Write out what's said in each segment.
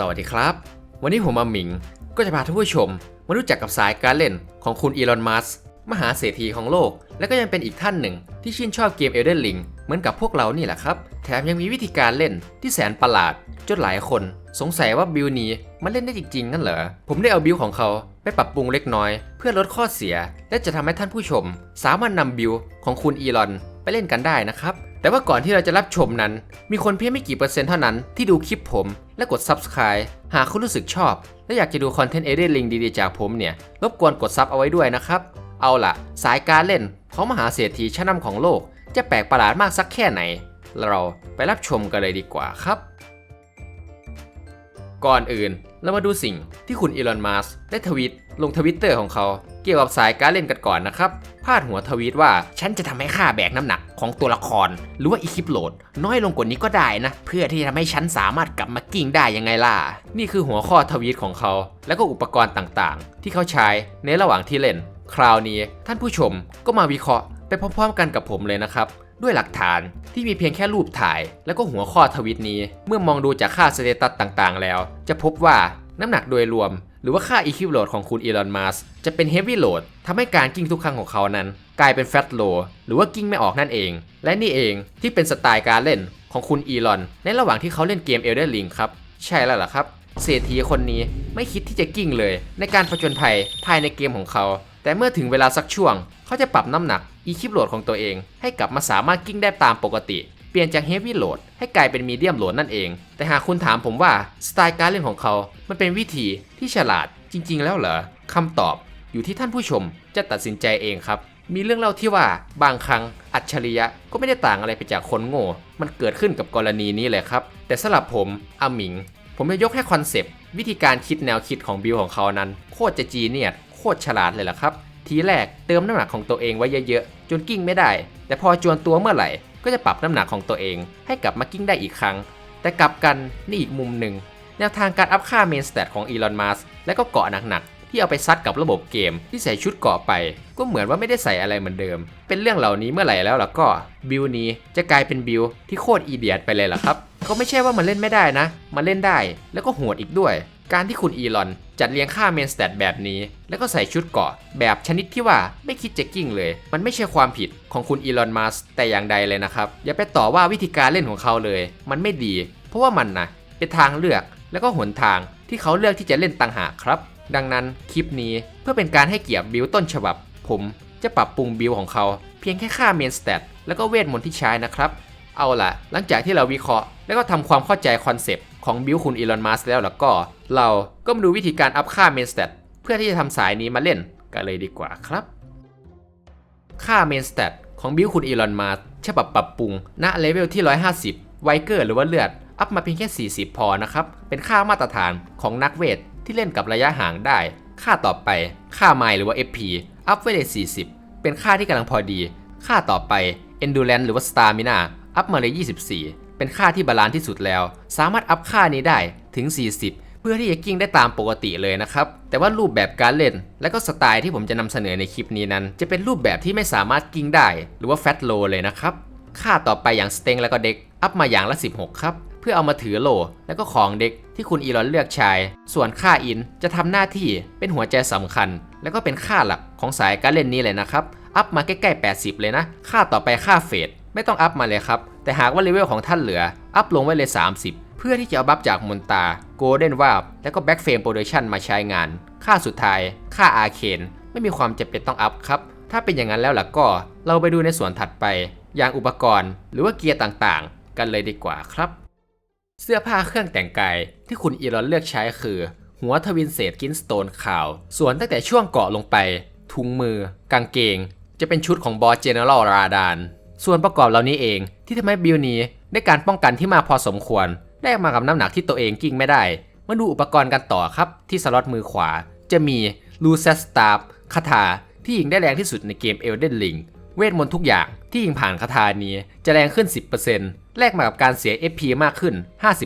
สวัสดีครับ วันนี้ผมมาหมิง ก็จะพาท่านผู้ชม มารู้จักกับสายการเล่นของคุณอีลอน มัสมหาเศรษฐีของโลก และก็ยังเป็นอีกท่านหนึ่ง ที่ชื่นชอบเกม Elden Ring เหมือนกับพวกเรานี่แหละครับ แถมยังมีวิธีการเล่นที่แสนประหลาด จนหลายคน สงสัยว่าบิลนี้มันเล่นได้จริงๆงั้นเหรอ ผมได้เอาบิลของเขาไปปรับปรุงเล็กน้อย เพื่อลดข้อเสีย และจะทำให้ท่านผู้ชม สามารถนำบิลของคุณอีลอนไปเล่นกันได้นะครับ แต่ว่าก่อนที่เราจะรับชมนั้น มีคนเพียงไม่กี่เปอร์เซ็นต์เท่านั้นที่ดูคลิปผม และกด Subscribe หากคุณรู้สึกชอบ และอยากจะดูคอนเทนต์เอเดนลิงดีๆจากผมเนี่ย รบกวนกดซับเอาไว้ด้วยนะครับ เอาล่ะ สายการเล่นของมหาเศรษฐีชั้นนำของโลก จะแปลกประหลาดมากสักแค่ไหน เราไปรับชมกันเลยดีกว่าครับ ก่อนอื่นเรามาดูสิ่งที่คุณอีลอนมัสได้ทวีตลงทวิตเตอร์ของเขา เกี่ยวกับสายการเล่นกันก่อนนะครับพาดหัวทวีตว่าฉันจะทำให้ค่าแบกน้ำหนัก ของตัวละคร หรือว่าอีคิปโหลด น้อยลงกว่านี้ก็ได้นะ เพื่อที่จะทำให้ฉันสามารถกลับมากิ้งได้ยังไงล่ะ นี่คือหัวข้อทวีตของเขา แล้วก็อุปกรณ์ต่างๆ ที่เขาใช้ในระหว่างที่เล่น คราวนี้ท่านผู้ชมก็มาวิเคราะห์ไปพร้อมๆ กันกับผมเลยนะครับด้วยหลักฐานที่มีเพียงแค่รูปถ่าย แล้วก็หัวข้อทวิตนี้ เมื่อมองดูจากค่าสเตตัสต่างๆ แล้ว จะพบว่าน้ำหนักโดยรวม รือว่าค่า EQ โหลดของคุณอีลอนมัสจะเป็น Heavy Load ทำให้การกิ้งทุกครั้งของเขานั้น กลายเป็น Fat Low หรือว่ากิ้งไม่ออกนั่นเอง และนี่เองที่เป็นสไตล์การเล่นของคุณอีลอน ในระหว่างที่เขาเล่นเกม Elden Ring ครับ ใช่แล้วล่ะครับ เศรษฐีคนนี้ไม่คิดที่จะกิ้งเลย ในการผจญภัยภายในเกมของเขา แต่เมื่อถึงเวลาสักช่วง เขาจะปรับน้ำหนัก e คิโหลดของตัวเอง ให้กลับมาสามารถกิ้งได้ตามปกติ ปลี่ยนจาก Heavy Load ให้กลายเป็น Medium Load นั่นเอง แต่หากคุณถามผมว่าสไตล์การเล่นของเขา มันเป็นวิธีที่ฉลาดจริง ๆ แล้วเหรอคำตอบอยู่ที่ท่านผู้ชมจะตัดสินใจเองครับ มีเรื่องเล่าที่ว่าบางครั้งอัจฉริยะก็ไม่ได้ต่างอะไรไปจากคนโง่ มันเกิดขึ้นกับกรณีนี้เลยครับ แต่สำหรับผมอามิง ผมจะยกให้คอนเซปต์วิธีการคิดแนวคิดของบิลของเขานั้น โคตรจะจีเนียสโคตรฉลาดเลยล่ะครับ ทีแรกเติมน้ำหนักของตัวเองไว้เยอะๆ จนกิ้งไม่ได้ แต่พอจวนตัวเมื่อไหร่ ก็จะปรับน้ำหนักของตัวเอง ให้กลับมากิ้งได้อีกครั้ง แต่กลับกันนี่อีกมุมหนึ่ง แนวทางการอัพค่าเมนสเตตของอีลอนมัสและก็เกาะหนักๆ ที่เอาไปซัดกับระบบเกม ที่ใส่ชุดเกาะไป ก็เหมือนว่าไม่ได้ใส่อะไรเหมือนเดิม เป็นเรื่องเหล่านี้เมื่อไหร่แล้วล่ะก็บิลนี้จะกลายเป็นบิลที่โคตรอีเดียดไปเลยล่ะครับก็ไม่ใช่ว่ามันเล่นไม่ได้นะ มันเล่นได้แล้วก็โหดอีกด้วย การที่คุณอีลอนจัดเรียงค่าเมนสเตตแบบนี้ แล้วก็ใส่ชุดเกาะแบบชนิดที่ว่าไม่คิดจะกิ้งเลย มันไม่ใช่ความผิดของคุณอีลอนมัสแต่อย่างใดเลยนะครับ อย่าไปต่อว่าวิธีการเล่นของเขาเลย มันไม่ดี เพราะว่ามันนะเป็นทางเลือกแล้วก็หนทางที่เขาเลือกที่จะเล่นต่างหากครับ ดังนั้นคลิปนี้เพื่อเป็นการให้เกียรติบิลต้นฉบับ ผมจะปรับปรุงบิลของเขา เพียงแค่ค่าเมนสเตตแล้วก็เวทมนต์ที่ใช้นะครับ เอาล่ะ หลังจากที่เราวิเคราะห์ แล้วก็ทำความเข้าใจคอนเซปต์ของบิลคุณอีลอนมัสแล้วแล้วก็ เราก็มาดูวิธีการอัพค่าเมนสเตตเพื่อที่จะทำสายนี้มาเล่นกันเลยดีกว่าครับ ค่าเมนสเตตของบิลคุณอีลอนมัสฉบับปรับปรุงณเลเวลที่ 150 ไวเกอร์หรือว่าเลือด อัพมาเพียงแค่ 40 พอนะครับ เป็นค่ามาตรฐานของนักเวทที่เล่นกับระยะห่างได้ ค่าต่อไป ค่าไมล์หรือว่า FP อัพไว้เลย40 เป็นค่าที่กำลังพอดี ค่าต่อไป Endurance หรือว่า Stamina อัพมาเลย 24 เป็นค่าที่บาลานซ์ที่สุดแล้ว สามารถอัพค่านี้ได้ถึง 40 เพื่อที่จะกิ้งได้ตามปกติเลยนะครับ แต่ว่ารูปแบบการเล่น และก็สไตล์ที่ผมจะนำเสนอในคลิปนี้นั้น จะเป็นรูปแบบที่ไม่สามารถกิ้งได้ หรือว่า Fat Low เลยนะครับ ค่าต่อไปอย่างสเต็งแล้วก็เด็กอัพมาอย่างละ 16 ครับ เพื่อเอามาถือโล แล้วก็ของเด็กที่คุณอีลอนเลือกใช้ ส่วนค่าอินจะทำหน้าที่เป็นหัวใจสำคัญ แล้วก็เป็นค่าหลักของสายการเล่นนี้เลยนะครับ อัพมาใกล้ๆ 80 เลยนะ ค่าต่อไปค่าเฟด ไม่ต้องอัพมาเลยครับ แต่หากว่าเลเวลของท่านเหลือ อัพลงไว้เลย 30 เพื่อที่จะเอาบัฟจากมนตาโกลเด้นวาบแล้วก็แบ็กเฟรมโปรดักชันมาใช้งาน ค่าสุดท้าย ค่าอาเคนไม่มีความจำเป็นต้องอัพครับ ถ้าเป็นอย่างนั้นแล้วล่ะก็ เราไปดูในส่วนถัดไป อย่างอุปกรณ์ หรือว่าเกียร์ต่างๆ กันเลยดีกว่าครับ เสื้อผ้าเครื่องแต่งกายที่คุณอีรอนเลือกใช้คือ หัวทวินเศษกินสโตนขาว ส่วนตั้งแต่ช่วงเกาะลงไปถุงมือ กางเกง จะเป็นชุดของบอสเจเนอเรลราดาน ส่วนประกอบเหล่านี้เองที่ทำให้บิลนีได้การป้องกันที่มาพอสมควรแลกมากับน้ำหนักที่ตัวเองกิ้งไม่ได้ มาดูอุปกรณ์กันต่อครับ ที่สล็อตมือขวา จะมีลูเซสตาร์คาถาที่ยิงได้แรงที่สุดในเกม Elden Ring เวทมนต์ทุกอย่างที่ยิงผ่านคาถานี้จะแรงขึ้น 10%แลกมากับการเสีย FP มากขึ้น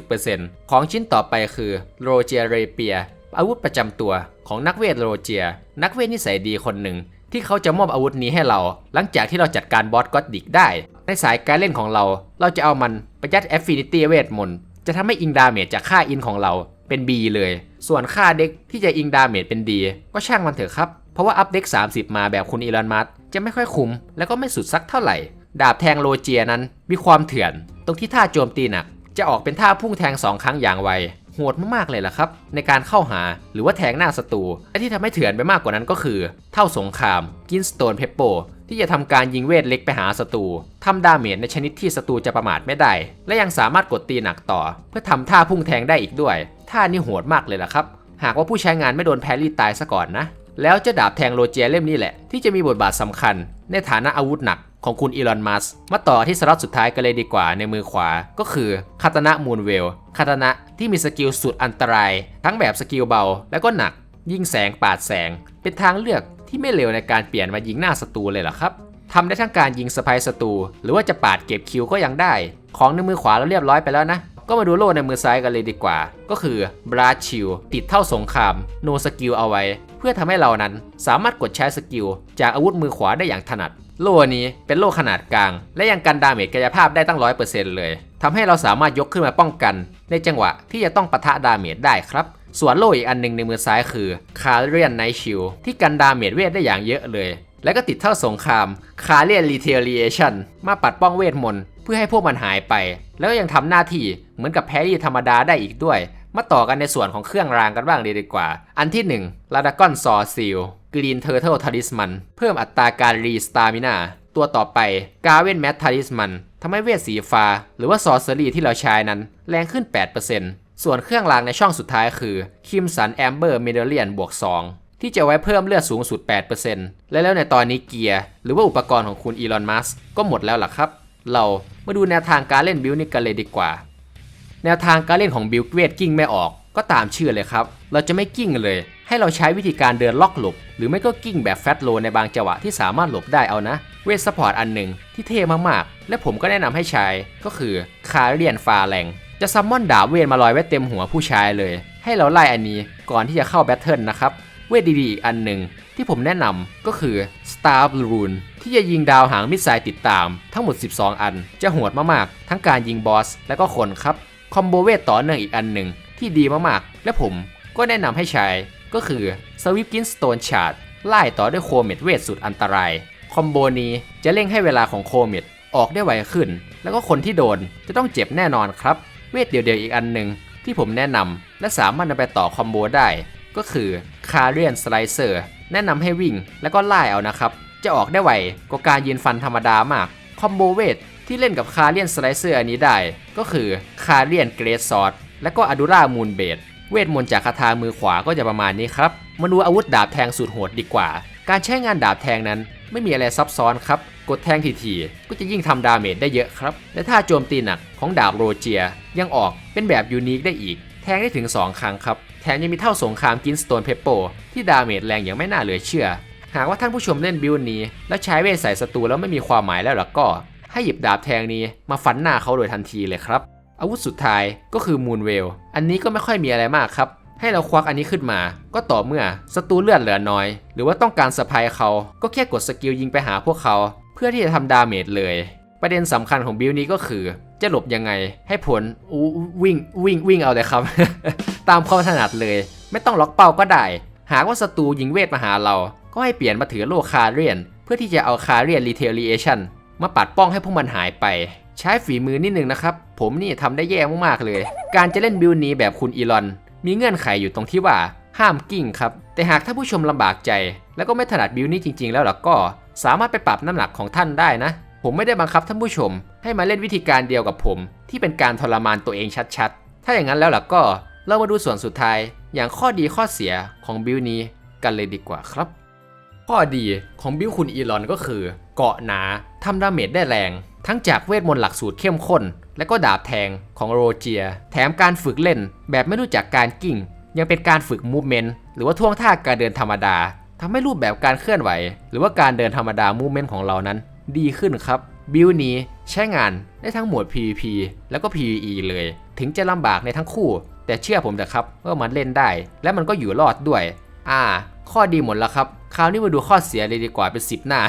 50%ของชิ้นต่อไปคือโรเจียเรเปียอาวุธประจำตัวของนักเวทโรเจีย นักเวทนิสัยดีคนหนึ่ง ที่เขาจะมอบอาวุธนี้ให้เรา หลังจากที่เราจัดการบอสก็อดดิกได้ ในสายการเล่นของเรา เราจะเอามันประยัด Affinity เวทมนต์จะทำให้อิงดาเมจจากค่าอินของเราเป็น B เลย ส่วนค่าเด็กที่จะอิงดาเมจเป็น D ก็ช่างมันเถอะครับ เพราะว่าอัพเด็ก 30 มาแบบคุณอีลอนมัสจะไม่ค่อยคุ้มแล้วก็ไม่สุดสักเท่าไหร่ ดาบแทงโลเจียนั้นมีความเถื่อน ตรงที่ท่าโจมตีหนักจะออกเป็นท่าพุ่งแทง 2 ครั้งอย่างไว โหดมากๆเลยล่ะครับ ในการเข้าหาหรือว่าแทงหน้าศัตรูและที่ทำให้เถื่อนไปมากกว่านั้นก็คือ เท่าสงครามกินสโตนเพปโปที่จะทำการยิงเวทเล็กไปหาศัตรูทำดาเมจในชนิดที่ศัตรูจะประมาทไม่ได้ และยังสามารถกดตีหนักต่อ เพื่อทำท่าพุ่งแทงได้อีกด้วย ท่านี้โหดมากเลยล่ะครับ หากว่าผู้ใช้งานไม่โดนแพรี่ตายซะก่อนนะ แล้วจะดาบแทงโลเจียเล่มนี้แหละ ที่จะมีบทบาทสำคัญ ในฐานะอาวุธหนักของคุณอีลอนมัสมาต่อที่สล็อตสุดท้ายกันเลยดีกว่าในมือขวาก็คือคาตานะมูนเวลคาตานะ ที่มีสกิลสุดอันตราย ทั้งแบบสกิลเบา และก็หนัก ยิงแสงปาดแสง เป็นทางเลือกที่ไม่เลวในการเปลี่ยนมายิงหน้าศัตรูเลยล่ะครับทำได้ทั้งการยิงสไปศัตรูหรือว่าจะปาดเก็บคิวก็ยังได้ ของในมือขวาเราเรียบร้อยไปแล้วนะ ก็มาดูโล่ในมือซ้ายกันเลยดีกว่า ก็คือบราชิลติดเท่าสงครามโนสกิลเอาไว้ เพื่อทำให้เรานั้นสามารถกดใช้สกิลจากอาวุธมือขวาได้อย่างถนัด โล่นี้เป็นโล่ขนาดกลาง และยังกันดาเมจกายภาพได้ตั้ง100%เลย ทำให้เราสามารถยกขึ้นมาป้องกัน ในจังหวะที่จะต้องปะทะดาเมจได้ครับ ส่วนโล่อีกอันหนึ่งในมือซ้ายคือคาเรียนไนชิลที่กันดาเมจเวทได้อย่างเยอะเลย และก็ติดเท่าสงครามคาเรียนรีเทเลียชันมาปัดป้องเวทมนต์เพื่อให้พวกมันหายไป แล้วก็ยังทำหน้าที่เหมือนกับแพรี่ธรรมดาได้อีกด้วย มาต่อกันในส่วนของเครื่องรางกันบ้างเลยดีกว่า อันที่1ลาดากอนซอซิลกรีนเทอร์เทลทาริสมันเพิ่มอัตราการรีสตามินาตัวต่อไปกาเวนแมททาริสมัน ทำให้เวทสีฟ้าหรือว่าซอสเซอรี่ที่เราใช้นั้น แรงขึ้น 8%ส่วนเครื่องรางในช่องสุดท้ายคือคิมสันแอมเบอร์เมเดเลียนบวก 2 ที่จะไว้เพิ่มเลือดสูงสุด 8%และแล้วในตอนนี้เกียร์หรือว่าอุปกรณ์ของคุณอีลอนมัสก็หมดแล้วล่ะครับ เรามาดูแนวทางการเล่นบิลนี่กันเลยดีกว่า แนวทางการเล่นของบิลเวทกิ้งไม่ออก ก็ตามชื่อเลยครับ เราจะไม่กิ้งเลย ให้เราใช้วิธีการเดินล็อกหลบ หรือไม่ก็กิ้งแบบแฟตโลในบางจังหวะที่สามารถหลบได้เอานะ เวทสปอร์ตอันหนึ่งที่เท่มากๆ และผมก็แนะนำให้ใช้ ก็คือคาเรียนฟาแรงจะซัมมอนดาบเวทมาลอยไว้เต็มหัวผู้ชายเลย ให้เราไล่อันนี้ก่อนที่จะเข้าแบทเทิลนะครับ เวทดีๆอีกอันหนึ่งที่ผมแนะนำก็คือ Star b l o o n ที่จะยิงดาวหางมิสไซล์ติดตาม ทั้งหมด 12 อัน จะโหดมากๆ ทั้งการยิงบอสและก็คนครับ คอมโบเวทต่อเนื่องอีกอันหนึ่ง ที่ดีมากๆ และผมก็แนะนำให้ใช้ ก็คือ s w i p k i n Stone Shard ไล่ต่อด้วยโคเมดเวทสุดอันตราย คอมโบนี้จะเร่งให้เวลาของโคเมดออกได้ไวขึ้น แล้วก็คนที่โดนจะต้องเจ็บแน่นอนครับ เวทเดียวๆอีกอันหนึ่งที่ผมแนะนำและสามารถนำไปต่อคอมโบได้ ก็คือคาเรียนสไลเซอร์แนะนำให้วิ่งแล้วก็ไล่เอานะครับ จะออกได้ไวกว่าการยืนฟันธรรมดามาก คอมโบเวทที่เล่นกับคาเรียนสไลเซอร์อันนี้ได้ ก็คือคาเรียนเกรดซอด และก็อดูรามูนเบดเวทมนต์จากคาถามือขวาก็จะประมาณนี้ครับ มาดูอาวุธดาบแทงสุดโหดดีกว่า การใช้งานดาบแทงนั้น ไม่มีอะไรซับซ้อนครับ กดแทงทีๆก็จะยิ่งทำดาเมจได้เยอะครับ และถ้าโจมตีหนักของดาบโรเจีย ยังออกเป็นแบบยูนิคได้อีก แทงได้ถึง 2 ครั้งครับ แถมยังมีเท่าสงครามกินสโตนเพปโปที่ดาเมจแรงอย่างไม่น่าเหลือเชื่อ หากว่าท่านผู้ชมเล่นบิลนี้ แล้วใช้เวทใส่ศัตรูแล้วไม่มีความหมายแล้วล่ะก็ ให้หยิบดาบแทงนี้มาฟันหน้าเขาโดยทันทีเลยครับ อาวุธสุดท้ายก็คือมูนเวล อันนี้ก็ไม่ค่อยมีอะไรมากครับ ให้เราควักอันนี้ขึ้นมา ก็ต่อเมื่อศัตรูเลือดเหลือน้อย หรือว่าต้องการสะพายเขา ก็แค่กดสกิลยิงไปหาพวกเขา เพื่อที่จะทำดาเมจเลย ประเด็นสำคัญของบิลนี้ก็คือ จะหลบยังไง ให้ผลอู้วิ่งวิ่งวิ่งเอาเลยครับ ตามความถนัดเลย ไม่ต้องล็อกเป้าก็ได้ หากว่าศัตรูยิงเวทมาหาเรา ก็ให้เปลี่ยนมาถือโลคาเรียน เพื่อที่จะเอาคาเรียนรีเทลีเอชันมาปัดป้องให้พวกมันหายไป ใช้ฝีมือนิดนึงนะครับ ผมนี่ทำได้แย่มากๆเลย การจะเล่นบิลนี้แบบคุณอีลอน มีเงื่อนไขอยู่ตรงที่ว่าห้ามกิ้งครับ แต่หากท่านผู้ชมลำบากใจ แล้วก็ไม่ถนัดบิลนี้จริง ๆ แล้วล่ะก็สามารถไปปรับน้ำหนักของท่านได้นะ ผมไม่ได้บังคับท่านผู้ชม ให้มาเล่นวิธีการเดียวกับผม ที่เป็นการทรมานตัวเองชัดๆ ถ้าอย่างนั้นแล้วล่ะก็เรามาดูส่วนสุดท้ายอย่างข้อดีข้อเสียของบิลนี้กันเลยดีกว่าครับ ข้อดีของบิลคุณอีลอนก็คือ เกาะหนาทำดาเมจได้แรง ทั้งจากเวทมนต์หลักสูตรเข้มข้น และก็ดาบแทงของโรเจีย แถมการฝึกเล่นแบบไม่รู้จักการกิ้ง ยังเป็นการฝึกมูฟเมนต์หรือว่าท่วงท่าการเดินธรรมดาทำให้รูปแบบการเคลื่อนไหว หรือว่าการเดินธรรมดามูฟเมนต์ของเรานั้น ดีขึ้นครับ บิลนี้ใช้งานได้ทั้งหมวด PVP แล้วก็ PVE เลย ถึงจะลำบากในทั้งคู่ แต่เชื่อผมเถอะครับว่ามันเล่นได้ และมันก็อยู่รอดด้วย อ่า ข้อดีหมดแล้วครับ คราวนี้มาดูข้อเสียเลยดีกว่าเป็น 10 หน้า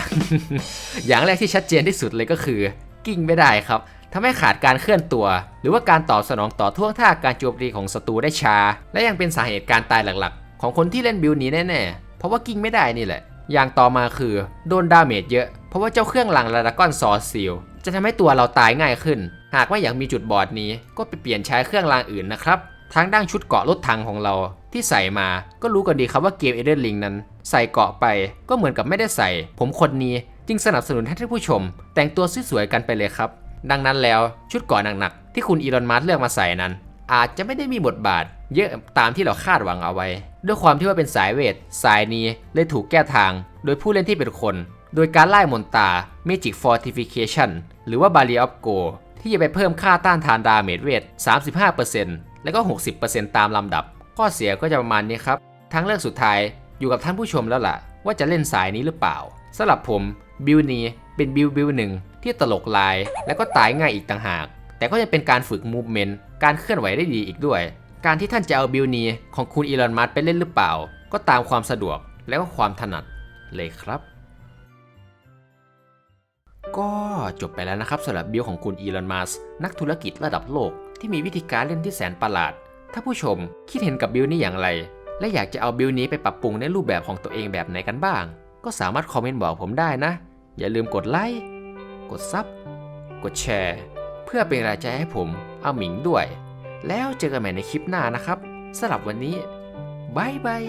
อย่างแรกที่ชัดเจนที่สุดเลยก็คือ กิ้งไม่ได้ครับทำให้ขาดการเคลื่อนตัว หรือว่าการตอบสนองต่อท่วงท่าการโจมตีของศัตรูได้ช้า และยังเป็นสาเหตุการตายหลักๆ ของคนที่เล่นบิลนี้แน่ๆ เพราะว่ากิ้งไม่ได้นี่แหละ อย่างต่อมาคือโดนดาเมจเยอะ เพราะว่าเจ้าเครื่องลังลาดากอนซอร์ซิลจะทำให้ตัวเราตายง่ายขึ้น หากว่าอยากมีจุดบอดนี้ก็ไปเปลี่ยนใช้เครื่องรางอื่นนะครับ ทางด้านชุดเกาะรถถังของเราที่ใส่มาก็รู้กันดีครับว่าเกมเอเดนลิงนั้น ใส่เกาะไปก็เหมือนกับไม่ได้ใส่ ผมคนนี้จึงสนับสนุนให้ท่านผู้ชม แต่งตัวสวยๆกันไปเลยครับ ดังนั้นแล้วชุดเกาะหนักๆที่คุณอีลอนมัสเลือกมาใส่นั้น อาจจะไม่ได้มีบทบาท เยอะตามที่เราคาดหวังเอาไว้ ด้วยความที่ว่าเป็นสายเวท สายนี้เลยถูกแก้ทาง โดยผู้เล่นที่เป็นคน โดยการไล่มนตา Magic Fortification หรือว่า Barrier of Go ที่จะไปเพิ่มค่าต้านทานดาเมจเวท 35% แล้วก็ 60%ตามลำดับ ข้อเสียก็จะประมาณนี้ครับ ทางเลือกสุดท้ายอยู่กับท่านผู้ชมแล้วล่ะ ว่าจะเล่นสายนี้หรือเปล่าสำหรับผมบิลนี้เป็นบิลบิลหนึ่งที่ตลกลาย และก็ตายง่ายอีกต่างหาก แต่ก็ยังเป็นการฝึกมูฟเมนต์การเคลื่อนไหวได้ดีอีกด้วย การที่ท่านจะเอาบิลนี้ของคุณอีลอนมัสไปเล่นหรือเปล่า ก็ตามความสะดวกและก็ความถนัดเลยครับ ก็จบไปแล้วนะครับสำหรับบิลของคุณอีลอนมัสนักธุรกิจระดับโลก ที่มีวิธีการเล่นที่แสนประหลาด ถ้าผู้ชมคิดเห็นกับบิลนี้อย่างไร และอยากจะเอาบิลนี้ไปปรับปรุงในรูปแบบของตัวเองแบบไหนกันบ้าง ก็สามารถคอมเมนต์บอกผมได้นะ อย่าลืมกดไลค์ กดซับ กดแชร์ เพื่อเป็นกำลังใจให้ผมเอาหมิงด้วย แล้วเจอกันใหม่ในคลิปหน้านะครับสำหรับวันนี้บายบาย